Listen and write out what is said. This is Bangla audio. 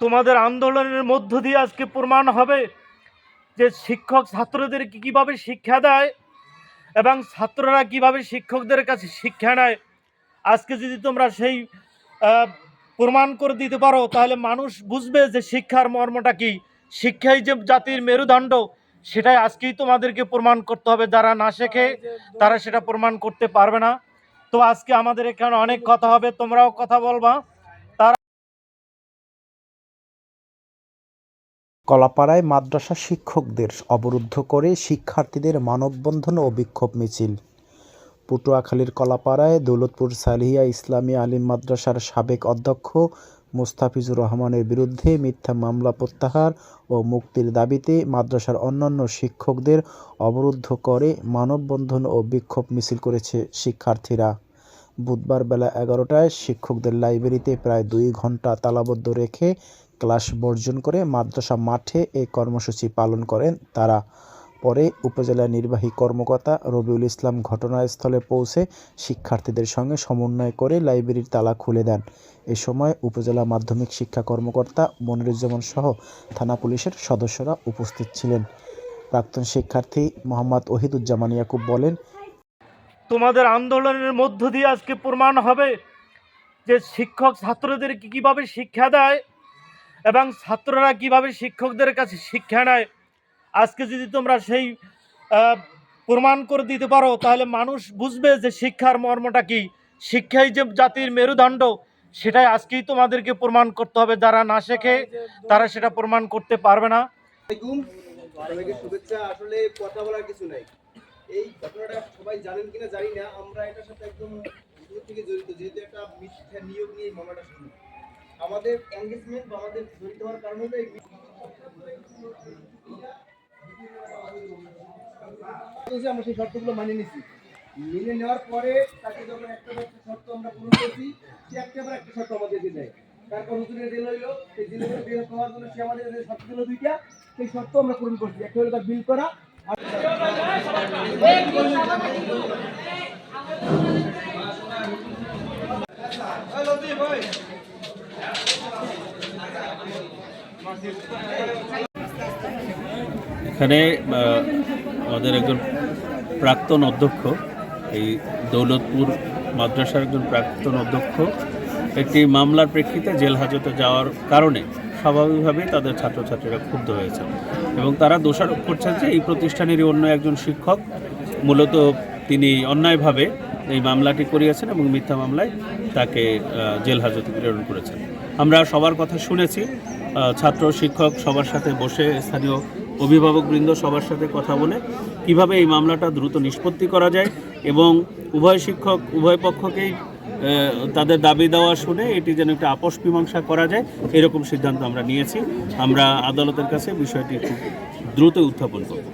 তোমাদের আন্দোলনের মধ্য দিয়ে আজকে প্রমাণ হবে যে শিক্ষক ছাত্রদেরকে কীভাবে শিক্ষা দেয় এবং ছাত্ররা কীভাবে শিক্ষকদের কাছে শিক্ষা নেয়। আজকে যদি তোমরা সেই প্রমাণ করে দিতে পারো, তাহলে মানুষ বুঝবে যে শিক্ষার মর্মটা কি। শিক্ষাই যে জাতির মেরুদণ্ড, সেটাই আজকেই তোমাদেরকে প্রমাণ করতে হবে। যারা না শেখে, তারা সেটা প্রমাণ করতে পারবে না। তো আজকে আমাদের এখানে অনেক কথা হবে, তোমরাও কথা বলবা। কলাপাড়ায় মাদ্রাসা শিক্ষকদের অবরুদ্ধ করে শিক্ষার্থীদের মানববন্ধন ও বিক্ষোভ মিছিল। পটুয়াখালীর কলাপাড়ায় দৌলতপুর সালিহিয়া ইসলামী আলিম মাদ্রাসার সাবেক অধ্যক্ষ মুস্তাফিজুর রহমানের বিরুদ্ধে মিথ্যা মামলা প্রত্যাহার ও মুক্তির দাবিতে মাদ্রাসার অন্যান্য শিক্ষকদের অবরুদ্ধ করে মানববন্ধন ও বিক্ষোভ মিছিল করেছে শিক্ষার্থীরা। বুধবার বেলা এগারোটায় শিক্ষকদের লাইব্রেরিতে প্রায় দুই ঘণ্টা তালাবদ্ধ রেখে ক্লাস বর্জন করে মাদ্রাসা মাঠে এই কর্মসূচি পালন করেন তারা। পরে উপজেলা নির্বাহী কর্মকর্তা রবিউল ইসলাম ঘটনাস্থলে পৌঁছে শিক্ষার্থীদের সঙ্গে সমন্বয় করে লাইব্রেরির তালা খুলে দেন। এ সময় উপজেলা মাধ্যমিক শিক্ষা কর্মকর্তা মনিরুজ্জামান সহ থানা পুলিশের সদস্যরা উপস্থিত ছিলেন। প্রাক্তন শিক্ষার্থী মোহাম্মদ ওহিদুজ্জামান ইয়াকুব বলেন তোমাদের আন্দোলনের মধ্য দিয়ে আজকে প্রমাণ হবে যে শিক্ষক ছাত্রদেরকে কীভাবে শিক্ষা দেয় এবং ছাত্ররা কীভাবে শিক্ষকদের কাছে শিক্ষা নেয়। আজকে যদি তোমরা সেই প্রমাণ করে দিতে পারো, তাহলে মানুষ বুঝবে যে শিক্ষার মর্মটা কি। শিক্ষাই যে জাতির মেরুদণ্ড, সেটাই আজকেই তোমাদেরকে প্রমাণ করতে হবে। যারা না শেখে, তারা সেটা প্রমাণ করতে পারবে না। শুভেচ্ছা আসলে কথা বলার কিছু নাই এই ঘটনাটা সবাই জানেন কিনা জানি না, আমরা এটার সাথে একদম দূর থেকে জড়িত, যেহেতু একটা মিথ্যা নিয়োগ নিয়ে মামলাটা শুরু। আমাদের এঙ্গেজমেন্ট বা আমাদের জড়িত হওয়ার কারণ এই আমরা সেই শর্তগুলো মানিয়ে নিছি মেনে নেওয়ার পরে তাকে যখন একটা একটা শর্ত আমরা পূরণ করছি, সে একটা পর একটা শর্ত আমাদের আমাদেরকে দেয়। তারপর হুজুরের জেল হইল, সেই জেলে করে বের হওয়ার জন্য সে আমাদের শর্ত দিল দুইটা, সেই শর্ত আমরা পূরণ করছি। একটা হলো তার বিল করা এখানে আমাদের একজন প্রাক্তন অধ্যক্ষ, এই দৌলতপুর মাদ্রাসার একজন প্রাক্তন অধ্যক্ষ, একটি মামলার প্রেক্ষিতে জেল হাজতে যাওয়ার কারণে স্বাভাবিকভাবেই তাদের ছাত্রছাত্রীরা ক্ষুব্ধ হয়েছে। এবং তারা দোষারোপ করছেন যে এই প্রতিষ্ঠানেরই অন্য একজন শিক্ষক মূলত তিনি অন্যায়ভাবে এই মামলাটি করিয়েছেন এবং মিথ্যা মামলায় তাকে জেল হাজতে প্রেরণ করেছেন। আমরা সবার কথা শুনেছি ছাত্র, শিক্ষক সবার সাথে বসে, স্থানীয় অভিভাবকবৃন্দ সবার সাথে কথা বলে কীভাবে এই মামলাটা দ্রুত নিষ্পত্তি করা যায় এবং উভয় শিক্ষক উভয় পক্ষকেই তাদের দাবি দেওয়া শুনে এটি যেন একটা আপোষ মীমাংসা করা যায়, এরকম সিদ্ধান্ত আমরা নিয়েছি। আমরা আদালতের কাছে বিষয়টি খুব দ্রুত উত্থাপন করব।